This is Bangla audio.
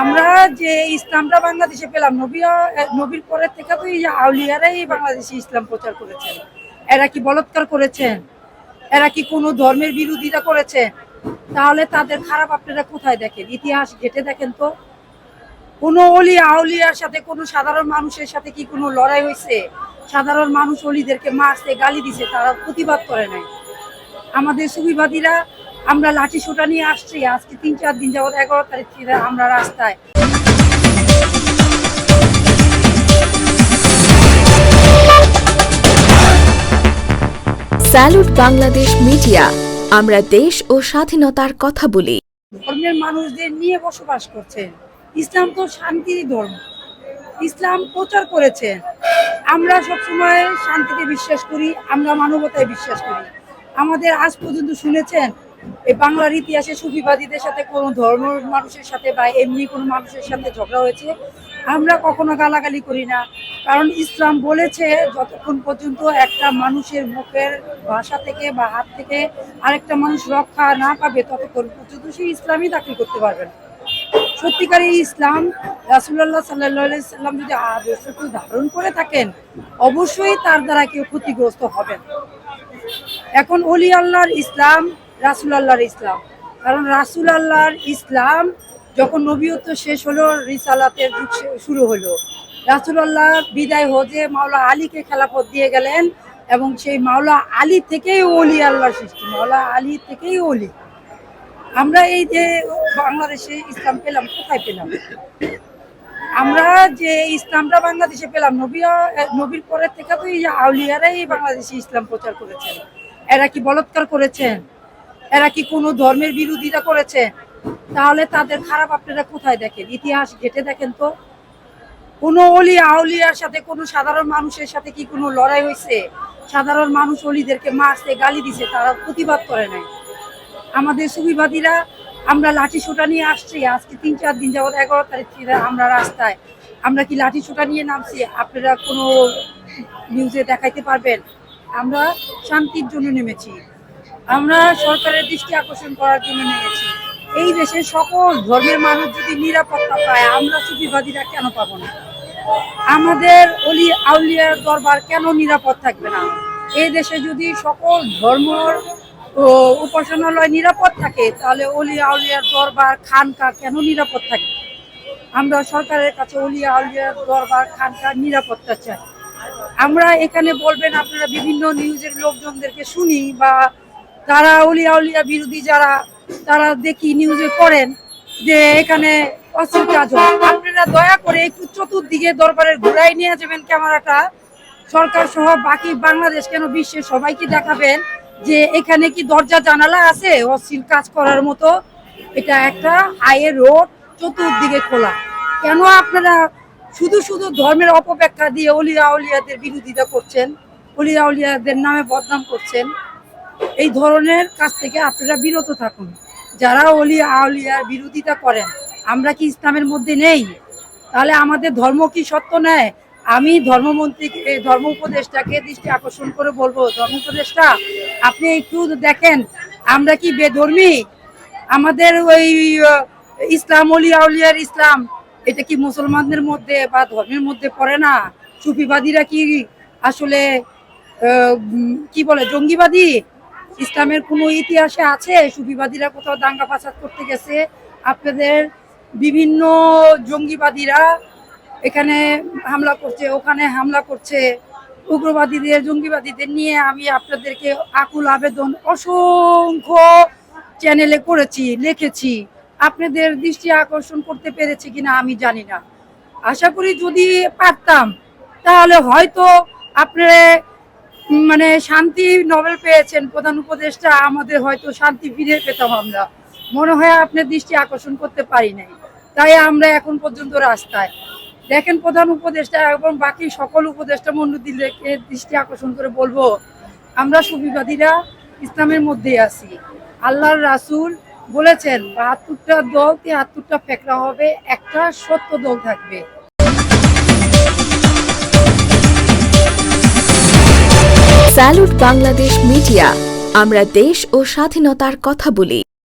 আমরা যে ইসলামটা বাংলাদেশে পেলাম, নবী নবীর পরের থেকে তো এই আউলিয়ারাই বাংলাদেশে ইসলাম প্রচার করেছেন। এরা কি বলৎকার করেছেন? এরা কি কোনো ধর্মের বিরোধিতা করেছে তাহলে তাদের খারাপ আপনারা কোথায় দেখেন? ইতিহাস ঘেটে দেখেন তো। কোনো অলি আউলিয়ার সাথে, কোনো সাধারণ মানুষের সাথে কি কোনো লড়াই হয়েছে? সাধারণ মানুষ অলিদেরকে মারছে, গালি দিছে, তারা প্রতিবাদ করে নাই। আমাদের সুবিবাদীরা আমরা লাঠি সোটা নিয়ে আসছি আজকে তিন চার দিন যাবত এগারো তারিখ থেকে আমরা রাস্তায়। স্যালুট বাংলাদেশ মিডিয়া আমরা দেশ ও স্বাধীনতার কথা বলি। ধর্মের মানুষদের নিয়ে বসবাস করছেন। ইসলাম তো শান্তির ধর্ম। ইসলাম প্রচার করেছেন। আমরা সবসময় শান্তিতে বিশ্বাস করি আমরা মানবতায় বিশ্বাস করি। আমাদের আজ পর্যন্ত শুনেছেন এই বাংলার ইতিহাসে সুফিবাদীদের সাথে কোনো ধর্ম মানুষের সাথে বা এমনি কোনো মানুষের সাথে ঝগড়া হয়েছে, আমরা কখনো গালাগালি করি না। কারণ ইসলাম বলেছে, যতক্ষণ পর্যন্ত একটা মানুষের মুখের ভাষা থেকে বা হাত থেকে আরেকটা মানুষ রক্ষা না পাবে, ততক্ষণ পর্যন্ত সে ইসলামই দাখিল করতে পারবে না। সত্যিকার ইসলাম রাসুল্লাহ সাল্লাহ সাল্লাম যদি আদর্শকে ধারণ করে থাকেন, অবশ্যই তার দ্বারা কেউ ক্ষতিগ্রস্ত হবেন এখন অলি আল্লাহর ইসলাম রাসুল আল্লাহর ইসলাম। কারণ রাসুল আল্লাহর ইসলাম যখন নবীয়ত্ব শেষ হলো, রিসালাতের যুগ শুরু হলো। রাসুল আল্লাহ বিদায় হজে মাওলা আলীকে খেলাফত দিয়ে গেলেন এবং সেই মাওলা আলী থেকেই অলি আল্লাহর সৃষ্টি, মাওলা আলী থেকেই অলি আমরা এই যে বাংলাদেশে ইসলাম পেলাম, কোথায় পেলাম? আমরা যে ইসলামটা বাংলাদেশে পেলাম, নবী নবীর পরের থেকে তো এই আউলিয়ারাই বাংলাদেশে ইসলাম প্রচার করেছেন। এরা কি বলৎকার করেছেন? এরা কি কোনো ধর্মের বিরোধিতা করেছে? তাহলে তাদের খারাপ আপনারা কোথায় দেখেন? ইতিহাস ঘেটে দেখেন তো। কোনো অলি আউলিয়ার সাথে কোনো সাধারণ মানুষের সাথে কি কোনো লড়াই হয়েছে? সাধারণ মানুষ অলিদেরকে মারছে, গালি দিছে, তারা প্রতিবাদ করে নাই। আমাদের সুবিবাদীরা, আমরা লাঠি সোটা নিয়ে আসছি, আজকে তিন, চার দিন যাবত এগারো তারিখ আমরা রাস্তায়। আমরা কি লাঠি সোটা নিয়ে নামছি? আপনারা কোনো নিউজে দেখাইতে পারবেন? আমরা শান্তির জন্য নেমেছি। আমরা সরকারের দৃষ্টি আকর্ষণ করার জন্য নেমেছি। এই দেশের সকল ধর্মের মানুষ যদি নিরাপত্তা পায়, আমরা সুবিবাদীরা কেন পাবো না? আমাদের অলি আউলিয়ার দরবার কেন নিরাপদ থাকবে না? এই দেশে যদি সকল ধর্মর ও উপাসনালয় নিরাপদ থাকে, তাহলে অলি আউলিয়ার দরবার খানকা কেন নিরাপদ থাকে? আমরা সরকারের কাছে অলি আউলিয়ার দরবার খানকার নিরাপত্তা চাই। আমরা এখানে বলবেন, আপনারা বিভিন্ন নিউজের লোকজনদেরকে শুনি বা তারা অলি আউলিয়া বিরোধী যারা, তারা দেখি নিউজে করেন যে এখানে অস্ত্র কাজ হয়। আপনারা দয়া করে একটু চতুর্দিকে দরবারের ঘুরাই নিয়ে যাবেন ক্যামেরাটা। সরকার সহ বাকি বাংলাদেশ কেন বিশ্বের সবাইকে দেখাবেন যে এখানে কি দরজা জানালা আছে? অশ্লীল কাজ করার মতো এটা একটা আয়ের রোড চতুর্দিকে খোলা। কেন আপনারা শুধু শুধু ধর্মের অপব্যাখ্যা দিয়ে অলিয়া আউলিয়াদের বিরোধিতা করছেন? অলিয়া আউলিয়াদের নামে বদনাম করছেন? এই ধরনের কাজ থেকে আপনারা বিরত থাকুন। যারা অলি আউলিয়ার বিরোধিতা করেন, আমরা কি ইসলামের মধ্যে নেই? তাহলে আমাদের ধর্ম কি সত্য নেয় আমি ধর্মমন্ত্রীকে ধর্ম উপদেষ্টাকে দৃষ্টি আকর্ষণ করে বলব, ধর্ম উপদেষ্টা, আপনি একটু দেখেন, আমরা কি বেধর্মী? আমাদের ওই ইসলাম, অলি, আউলিয়ার ইসলাম, এটা কি মুসলমানদের মধ্যে বা ধর্মের মধ্যে পড়ে না? সুফিবাদীরা কি আসলে কি বলে, জঙ্গিবাদী? ইসলামের কোনো ইতিহাসে আছে? সুফিবাদীরা কোথাও দাঙ্গা ফাসাদ করতে গেছে। আপনাদের বিভিন্ন জঙ্গিবাদীরা এখানে হামলা করছে, ওখানে হামলা করছে। উগ্রবাদীদের, জঙ্গিবাদীদের নিয়ে আমি আপনাদেরকে আকুল আবেদন অসংখ্য চ্যানেলে করেছি, লিখেছি। আপনাদের দৃষ্টি আকর্ষণ করতে পেরেছি কিনা আমি জানি না। আশা করি যদি পারতাম, তাহলে হয়তো আপনারা মানে শান্তি নোবেল পেয়েছেন প্রধান উপদেষ্টা, আমাদের হয়তো শান্তি ফিরে পেতাম আমরা। মনে হয় আপনার দৃষ্টি আকর্ষণ করতে পারি নাই। তাই আমরা এখন পর্যন্ত রাস্তায়। দেখেন প্রধান উপদেষ্টা এবং বাকি সকল উপদেষ্টা মন্ডলীকে দৃষ্টি আকর্ষণ করে বলব, আমরা সুবিবাদীরা ইসলামের মধ্যেই আছি। আল্লাহর রাসূল বলেছেন, বাহাত্তরটা দল তিয়াত্তরটা ফেকরা হবে, একটা সত্য দল থাকবে। Salute Bangladesh media. আমরা দেশ ও স্বাধীনতার কথা বলি।